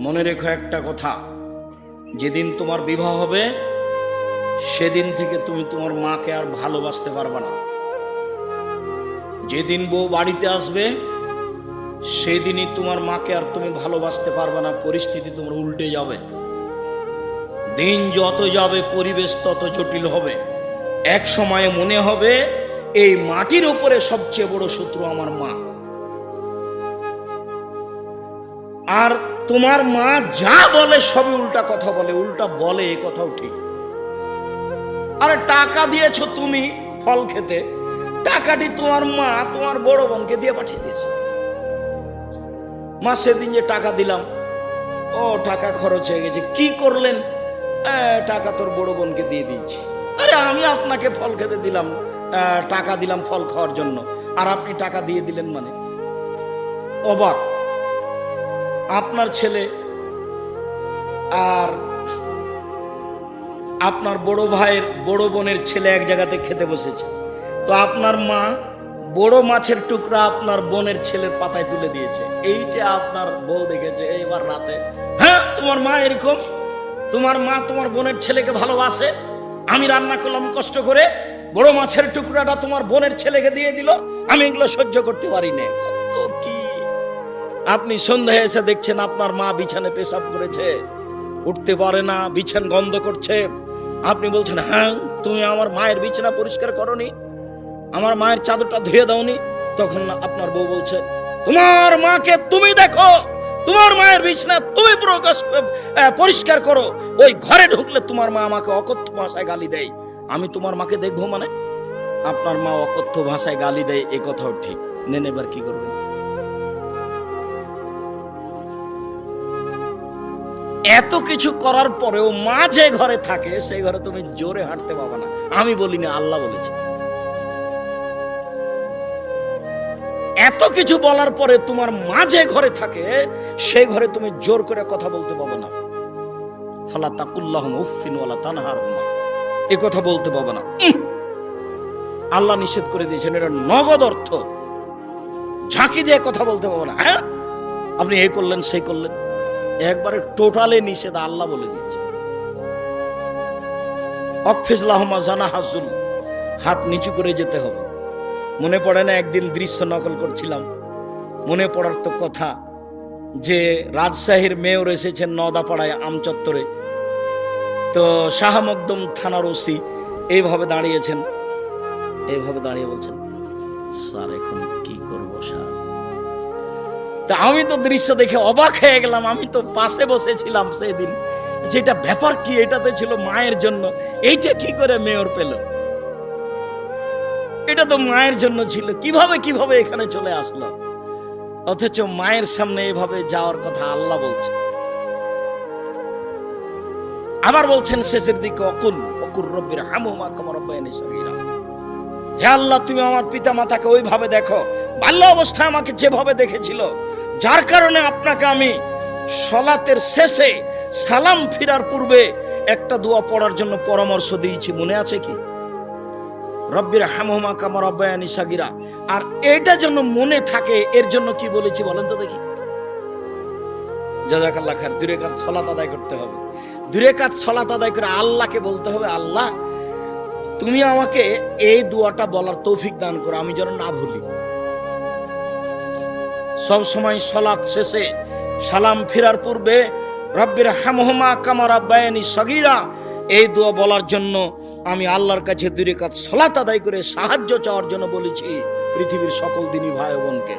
মনে রেখো একটা কথা। যেদিন তোমার বিবাহ হবে, সেদিন থেকে তুমি তোমার মাকে আর ভালোবাসতে পারবে না। যেদিন বউ বাড়িতে আসবে, সেদিনই তোমার মাকে আর তুমি ভালোবাসতে পারবে না, পরিস্থিতি তোমার উল্টে যাবে। দিন যত যাবে, পরিবেশ তত জটিল হবে। এক সময়ে মনে হবে, এই মাটির উপরে সবচেয়ে বড় শত্রু আমার মা। আর তোমার মা যা বলে সবই উল্টা কথা বলে উল্টা বলে এ কথাও ঠিক। আরে টাকা দিয়েছ তুমি ফল খেতে টাকাটি তোমার মা তোমার বড় বোনকে দিয়ে পাঠিয়ে দিয়েছে। মা সেদিন যে টাকা দিলাম ও টাকা খরচ হয়ে গেছে কি করলেন? "এ, টাকা তোর বড় বোনকে দিয়ে দিয়েছি। আরে আমি আপনাকে ফল খেতে দিলাম টাকা দিলাম ফল খাওয়ার জন্য আর আপনি টাকা দিয়ে দিলেন মানে? অবাক। আপনার ছেলে আর আপনার বড় ভাইয়ের বড় বোনের ছেলে এক জায়গাতে খেতে বসেছে। তো আপনার মা বড় মাছের টুকরা আপনার বোনের ছেলের পাতায় তুলে দিয়েছে। এইটা আপনার বউ দেখেছে এইবার রাতে। হ্যাঁ তোমার মা এরকম? তোমার মা তোমার বোনের ছেলেকে ভালোবাসে? আমি রান্না করলাম কষ্ট করে। বড় মাছের টুকরাটা তোমার বোনের ছেলেকে দিয়ে দিল। আমি এগুলো সহ্য করতে পারি না আপনি সন্ধ্যায় এসে দেখছেন আপনার মা বিছানে পেশাব করেছে। উঠতে পারে না, বিছান গন্ধ করছে। আপনি বলছেন হ্যাঁ তুমি আমার মায়ের বিছানা পরিষ্কার করনি, আমার মায়ের চাদরটা ধুয়ে দাওনি। তখন আপনার বউ বলছে, তোমার মাকে তুমি দেখো, তোমার মায়ের বিছানা তুমি প্রকাশ পরিষ্কার করো। ওই ঘরে ঢুকলে তোমার মা আমাকে অকথ্য ভাষায় গালি দেয়। আমি তোমার মাকে দেখব মানে? আপনার মা অকথ্য ভাষায় গালি দেয়, এ কথাও ঠিক। নেন এবার কি করবেন? এত কিছু করার পরেও মা যে ঘরে থাকে, সেই ঘরে তুমি জোরে হাঁটতে পাবে না। আমি বলিনি, আল্লাহ বলেছে। এত কিছু বলার পরে তোমার মা যে ঘরে থাকে, সেই ঘরে তুমি জোর করে কথা বলতে পাবে না। ফালা তাকুল্লাহ ওয়ালা তানহার এ কথা বলতে পাবে না। আল্লাহ নিষেধ করে দিয়েছেন, এটা নগদ অর্থ। ঝাঁকি দিয়ে কথা বলতে পাবে না। হ্যাঁ? আপনি এই করলেন, সেই করলেন। একবারে টোটালে নিষেধ আল্লাহ বলে দিয়েছে। অকফিজলাহমা জানা হাত নিচু করে যেতে হবে। মনে পড়ে না একদিন দৃশ্য নকল করছিলাম? মনে পড়ার তো কথা যে রাজশাহীর মেয়র এসেছেন নদাপাড়ায় আমচত্বরে। তো শাহ মকদম থানার ওসি এইভাবে দাঁড়িয়েছেন। এইভাবে দাঁড়িয়ে বলছেন, স্যার, এখন কি করব, স্যার? তা আমি তো দৃশ্য দেখে অবাক হয়ে গেলাম, আমি তো পাশে বসেছিলাম সেদিন। যেটা ব্যাপার কি, এটাতে ছিল মায়ের জন্য, এইটা কি করে মেয়র পেল? এটা তো মায়ের জন্য ছিল, কীভাবে কীভাবে এখানে চলে আসলো? অথচ মায়ের সামনে এভাবে যাওয়ার কথা আল্লাহ বলছে। আবার বলছেন, শেষের দিকে অকুল অকুর রব্বির হামুমা কমর রব্বায়ানি হে আল্লাহ, তুমি আমার পিতা মাতাকে ওইভাবে দেখো, বাল্য অবস্থায় আমাকে যেভাবে দেখেছিল যার কারণে আপনাকে আমি সলাতের শেষে সালাম ফিরার পূর্বে একটা দোয়া পড়ার জন্য পরামর্শ দিয়েছি। মনে আছে কি? রব্বির হামহুমা কামার আব্বায়ানি সাগিরা। আর এটা যেন মনে থাকে, এর জন্য কি বলেছি বলেন তো দেখি। জাজাকাল্লাহ খার দূরে কাজ সলাত আদায় করতে হবে। দূরে কাজ সলাত আদায় করে আল্লাহকে বলতে হবে, আল্লাহ, তুমি আমাকে এই দোয়াটা বলার তৌফিক দান করো, আমি যেন না ভুলি। সব সময় সলাৎ শেষে সালাম ফেরার পূর্বে রব্বির হামহমা কামারা বায়ানি সগিরা। এই দোয়া বলার জন্য আমি আল্লাহর কাছে দূরে কাজ সলাত আদায় করে সাহায্য চাওয়ার জন্য বলেছি পৃথিবীর সকল দিনই ভাই বোনকে।